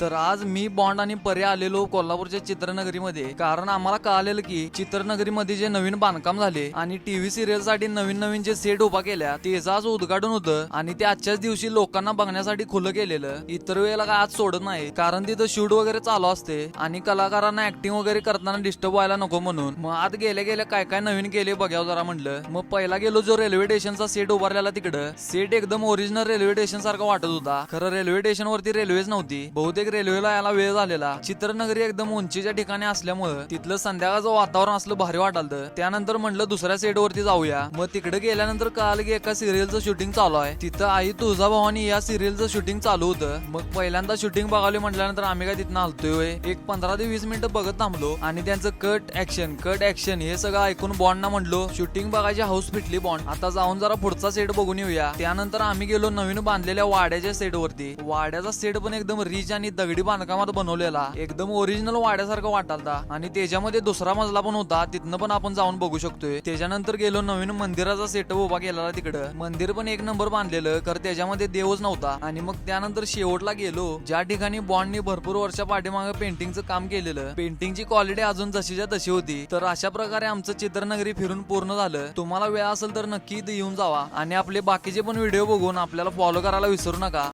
तर आज मी बॉन्ड आणि पर्याय आलेलो कोल्हापूरच्या चित्रनगरीमध्ये. कारण आम्हाला कळालेलं की चित्रनगरीमध्ये जे नवीन बांधकाम झाले आणि टीव्ही सिरियलसाठी नवीन नवीन जे सेट उभा केल्या त्याचं आज उद्घाटन होतं आणि ते आजच्याच दिवशी लोकांना बघण्यासाठी खुलं केलेलं. इतर वेळेला काय आज सोडत नाही कारण तिथं शूट वगैरे चालू असते आणि कलाकारांना ऍक्टिंग वगैरे करताना डिस्टर्ब व्हायला नको म्हणून. मग आत गेल्या गेल्या काय काय नवीन केले बघावं जरा म्हणलं मग पहिला गेलो जो रेल्वे स्टेशनचा सेट उभारलेला तिकडं. सेट एकदम ओरिजिनल रेल्वे स्टेशन सारखा वाटत होता. खरं रेल्वे स्टेशनवरती रेल्वेच नव्हती. बहुतेक रेल्वेला यायला वेळ झालेला. चित्रनगरी एकदम उंचीच्या ठिकाणी असल्यामुळं तिथलं संध्याकाळचं वातावरण असलं भारी वाटालतं. त्यानंतर म्हणलं दुसऱ्या सेट वरती जाऊया. मग तिकडे गेल्यानंतर कळालं की एका सिरियलचं शूटिंग चालू आहे. तिथं आई तुळजाभवानी या सिरियलचं शूटिंग चालू होतं. मग पहिल्यांदा शूटिंग बघावली म्हटल्यानंतर आम्ही काय तिथं हलतोय एक पंधरा ते वीस मिनिटं बघत थांबलो. आणि त्यांचं कट ऍक्शन कट ऍक्शन हे सगळं ऐकून बॉन्डना म्हणलो शूटिंग बघायची हाऊस फिटली बॉन्ड. आता जाऊन जरा पुढचा सेट बघून येऊया. त्यानंतर आम्ही गेलो नवीन बांधलेल्या वाड्याच्या सेट वरती. वाड्याचा सेट पण एकदम रिच आणि दगडी बांधकामात बनवलेला. एकदम ओरिजिनल वाड्यासारखं वाटालता. आणि त्याच्यामध्ये दुसरा मजला पण होता. तिथनं पण आपण जाऊन बघू शकतोय. त्याच्यानंतर गेलो नवीन मंदिराचा सेटअप उभा केलेला तिकडं. मंदिर पण एक नंबर बांधलेलं. तर त्याच्यामध्ये देवच नव्हता. आणि मग त्यानंतर शेवटला गेलो. ज्या ठिकाणी बॉन्डनी भरपूर वर्षा पाठीमागे पेंटिंगचं काम केलेलं. पेंटिंगची क्वालिटी अजून जशीच्या तशी होती. तर अशा प्रकारे आमचं चित्रनगरी फिरून पूर्ण झालं. तुम्हाला वेळ असेल तर नक्की इथं येऊन जावा. आणि आपले बाकीचे पण व्हिडिओ बघून आपल्याला फॉलो करायला विसरू नका.